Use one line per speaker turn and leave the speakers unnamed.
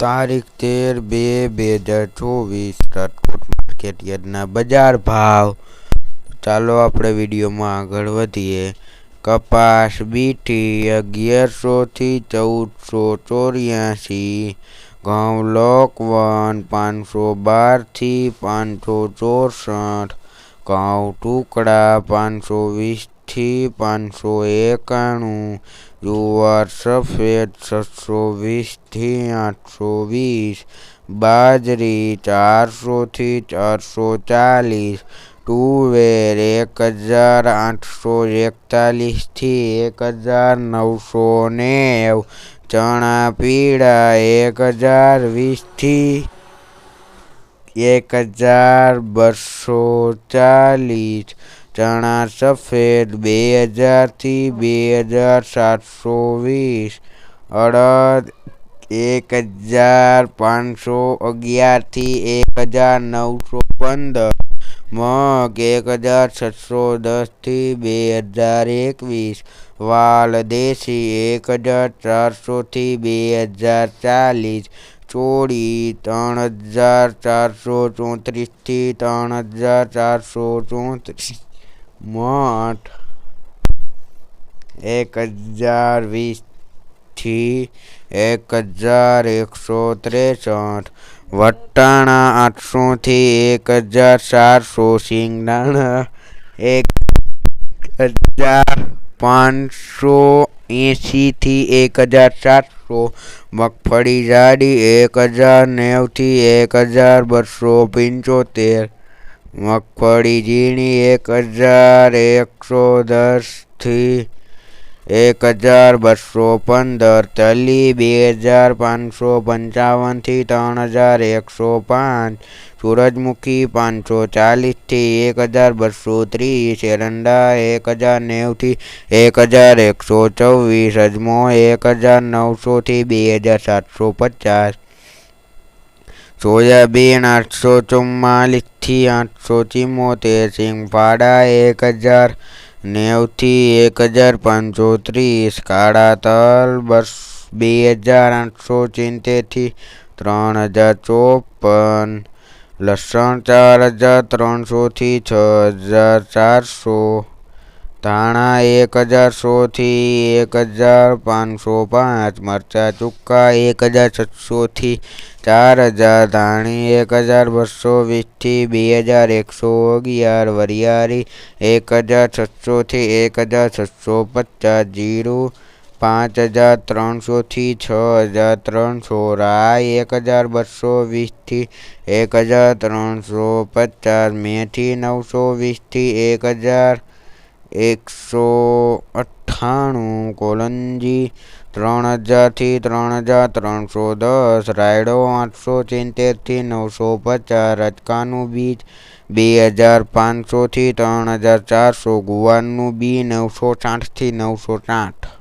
તારીખ તેર બે બે હજાર ચોવીસ, રાજકોટ માર્કેટ યાર્ડના બજાર ભાવ. ચાલો આપણે વિડીયોમાં આગળ વધીએ. કપાસ બીટી અગિયારસોથી ચૌદસો ચોર્યાસી. ઘઉં લોકવન પાંચસો બારથી પાંચસો ચોસઠ. ઘઉં ટુકડા પાંચસો વીસથી પાંચસો એકાણું, જુવાર સફેદ છસો વીસથી આઠસો વીસ, બાજરી ચારસોથી ચારસો ચાલીસ, તુવેર એક હજાર આઠસો એકતાલીસથી એક હજાર નવસો નેવ, ચણા પીળા એક હજાર વીસથી એક હજાર બસો ચાલીસ ચણા સફેદ બે હજારથી બે હજાર સાતસો વીસ, અડદ એક હજાર પાંચસો અગિયારથી એક હજાર નવસો પંદર, મગ એક હજાર છસો દસથી બે હજાર એકવીસ, વાલ દેશી એક હજાર ચારસોથી બે હજાર ચાલીસ, ચોળી ત્રણ હજાર ચારસો ચોત્રીસથી ત્રણ હજાર ચારસો ચોત્રીસ. મઠ એક હજાર વીસથી એક હજાર એકસો ત્રેસઠ વટાણા આઠસોથી એક હજાર ચારસો સિંગદાણા એક હજાર પાંચસો એંશીથી એક હજાર સાતસો મગફળી જાડી એક હજાર નેવથી એક હજાર બસો પંચોતેર. મગફળી ઝીણી એક હજાર એકસો દસથી એક હજાર બસો પંદર, તલી બે હજાર પાંચસો પંચાવનથી ત્રણ હજાર એકસો પાંચ, સૂરજમુખી પાંચસો ચાલીસથી એક હજાર બસો ત્રીસ, એરંડા એક હજાર નેવથી એક હજાર એકસો ચોવીસ, અજમો એક હજાર નવસોથી બે હજાર સાતસો પચાસ, સોયાબીન આઠસો ચુમ્માલીસથી આઠસો ચિમોતેર સિંગફાડા એક હજાર નેવથી એક હજાર પાંચસો ત્રીસ કાળા તલ, બસ બે હજાર આઠસો ચિંતેરથી ત્રણ હજાર ચોપન, લસણ ચાર હજાર ત્રણસોથી છ હજાર ચારસો. ધાણા એક હજાર સોથી એક હજાર પાંચસો પાંચ, મરચાં ચૂક્કા એક હજાર છસોથી ચાર હજાર, ધાણી એક હજાર બસો વીસથી બે હજાર એકસો અગિયાર, વરિયાળી એક હજાર છસોથી એક હજાર છસો પચાસ, જીરું પાંચ હજાર ત્રણસોથી છ હજાર ત્રણસો, રાઈ એક હજાર બસો વીસથી એક હજાર ત્રણસો પચાસ, મેથી નવસો વીસથી એક હજાર એકસો અઠ્ઠાણું કોલંજી, ત્રણ હજારથી ત્રણ હજાર ત્રણસો દસ, રાયડો આઠસો સિત્તેરથી નવસો પચાસ રચકાનું બીજ બે હજાર પાંચસોથી ત્રણ હજાર ચારસો, ગુવારનું બી નવસો સાઠથી નવસો સાઠ.